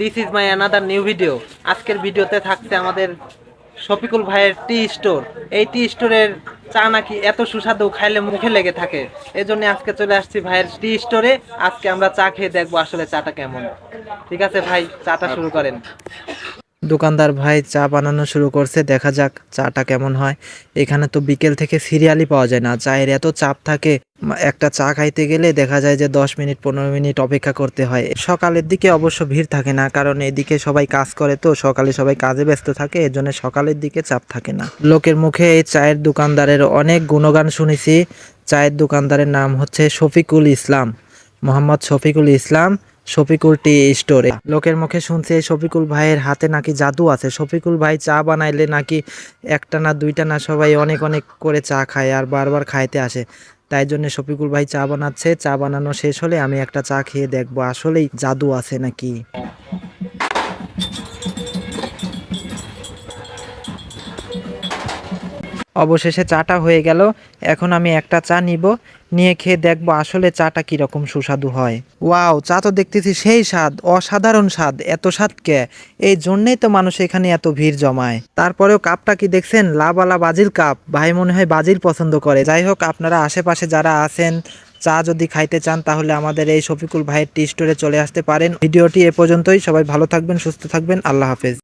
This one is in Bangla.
This is my another new video আজকের ভিডিওতে থাকছে আমাদের শফিকুল ভাইয়ের টি স্টোর এই টি স্টোরের চা নাকি এত সুস্বাদু, খাইলে মুখে লেগে থাকে। এই জন্য আজকে চলে আসছি ভাইয়ের টি স্টোরে আজকে আমরা চা খেয়ে দেখব আসলে চাটা কেমন। ঠিক আছে ভাই, চাটা শুরু করেন। দোকানদার ভাই চা বানানো শুরু করছে, দেখা যাক চাটা কেমন হয়। এখানে তো বিকেল থেকে সিরিয়ালই পাওয়া যায় না, চায়ের এত চাপ থাকে। একটা চা খাইতে গেলে দেখা যায় যে দশ মিনিট, পনেরো মিনিট অপেক্ষা করতে হয়। সকালের দিকে অবশ্য ভিড় থাকে না, কারণ এদিকে সবাই কাজ করে তো, সকালে সবাই কাজে ব্যস্ত থাকে এর জন্য সকালের দিকে চাপ থাকে না। লোকের মুখে এই চায়ের দোকানদারের অনেক গুণগান শুনেছি। চায়ের দোকানদারের নাম হচ্ছে শফিকুল ইসলাম, মোহাম্মদ শফিকুল ইসলাম। শফিকুল টি স্টোরে। লোকের মুখে শুনছি এই শফিকুল ভাইয়ের হাতে নাকি জাদু আছে। শফিকুল ভাই চা বানাইলে নাকি একটা না দুইটা না সবাই অনেক অনেক করে চা খায় আর বারবার খাইতে আসে। তাই জন্য শফিকুল ভাই চা বানাচ্ছে। চা বানানো শেষ হলে আমি একটা চা খেয়ে দেখব আসলেই জাদু আছে নাকি? অবশেষে চাটা হয়ে গেল। এখন আমি একটা চা নিব। নিয়ে খেয়ে দেখব আসলে চাটা কীরকম সুস্বাদু হয়। ওয়াও, চা তো দেখতেছি সেই স্বাদ, অসাধারণ স্বাদ। এত স্বাদ কে? এই জন্যই তো মানুষ এখানে এত ভিড় জমায়। তারপরেও কাপটা কি দেখছেন? লাবালা বাজিল কাপ। ভাই মনে হয় বাজিল পছন্দ করে। যাই হোক, আপনারা আশেপাশে যারা আছেন, চা যদি খাইতে চান, তাহলে আমাদের এই শফিকুল ভাইয়ের টি স্টোরে চলে আসতে পারেন। ভিডিওটি এ পর্যন্তই। সবাই ভালো থাকবেন, সুস্থ থাকবেন। আল্লাহ হাফেজ।